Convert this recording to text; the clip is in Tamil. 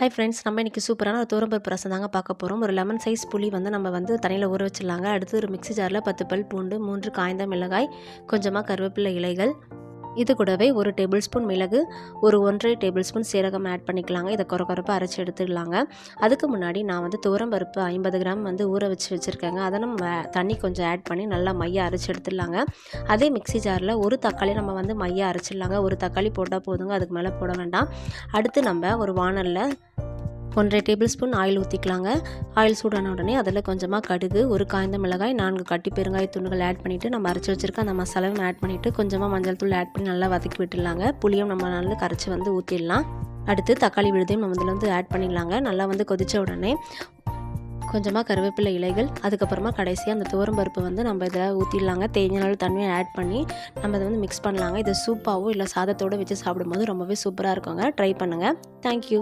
ஹாய் ஃப்ரெண்ட்ஸ் நம்ம இன்றைக்கி சூப்பரான ஒரு தோரம்பருப்பு ரசம் தாங்க பார்க்க போகிறோம் ஒரு லெமன் சைஸ் புளி வந்து நம்ம வந்து தண்ணியில் ஊற வச்சிடலாங்க. அடுத்து ஒரு மிக்ஸி ஜாரில் பத்து பல் பூண்டு மூன்று காய்ந்த மிளகாய் கொஞ்சமாக கருவேப்பிலை இலைகள். இது கூடவே ஒரு டேபிள் ஸ்பூன் மிளகு ஒரு ஒன்றரை டேபிள் ஸ்பூன் சீரகம் ஆட் பண்ணிக்கலாங்க. இதை குறை குறைப்பாக அரைச்சி எடுத்துக்கலாங்க அதுக்கு முன்னாடி நான் வந்து துவரம்பருப்பு ஐம்பது கிராம் வந்து ஊற வச்சு வச்சுருக்கேங்க. அதை நம்ம தண்ணி கொஞ்சம் ஆட் பண்ணி நல்லா மையை அரைச்சி எடுத்துடலாங்க. அதே மிக்ஸி ஜாரில் ஒரு தக்காளி நம்ம வந்து மையை அரைச்சிடலாங்க. ஒரு தக்காளி போட்டால் போதுங்க அதுக்கு மேலே போட வேண்டாம். அடுத்து நம்ம ஒரு வானலில் ஒன்றரை டேபிள் ஸ்பூன் ஆயில் ஊற்றிக்கலாங்க ஆயில் சூடான உடனே அதில் கொஞ்சமாக கடுகு ஒரு காய்ந்த மிளகாய் நான்கு கட்டி பெருங்காய துண்டுகள் ஆட் பண்ணிவிட்டு நம்ம அரைச்சி வச்சுருக்க அந்த மசாலாவும் ஆட் பண்ணிவிட்டு கொஞ்சமாக மஞ்சள் தூள் ஆட் பண்ணி நல்லா வதக்கி விட்டுடலாங்க. புளியும் நம்ம நல்லா கரைச்சி வந்து ஊற்றிடலாம் அடுத்து தக்காளி விழுதையும் நம்ம இதில் வந்து ஆட் பண்ணிடலாங்க. நல்லா வந்து கொதித்த உடனே கொஞ்சமாக கருவேப்பிலை இலைகள் அதுக்கப்புறமா கடைசியாக அந்த துவரம்பருப்பு வந்து நம்ம இதில் ஊற்றிடலாங்க தேவையான தண்ணியை ஆட் பண்ணி நம்ம இதை வந்து மிக்ஸ் பண்ணலாங்க. இது சூப்பாகவும் இல்லை சாதத்தோடு வச்சு சாப்பிடும்போது ரொம்பவே சூப்பராக இருக்குங்க. ட்ரை பண்ணுங்கள் தேங்க்யூ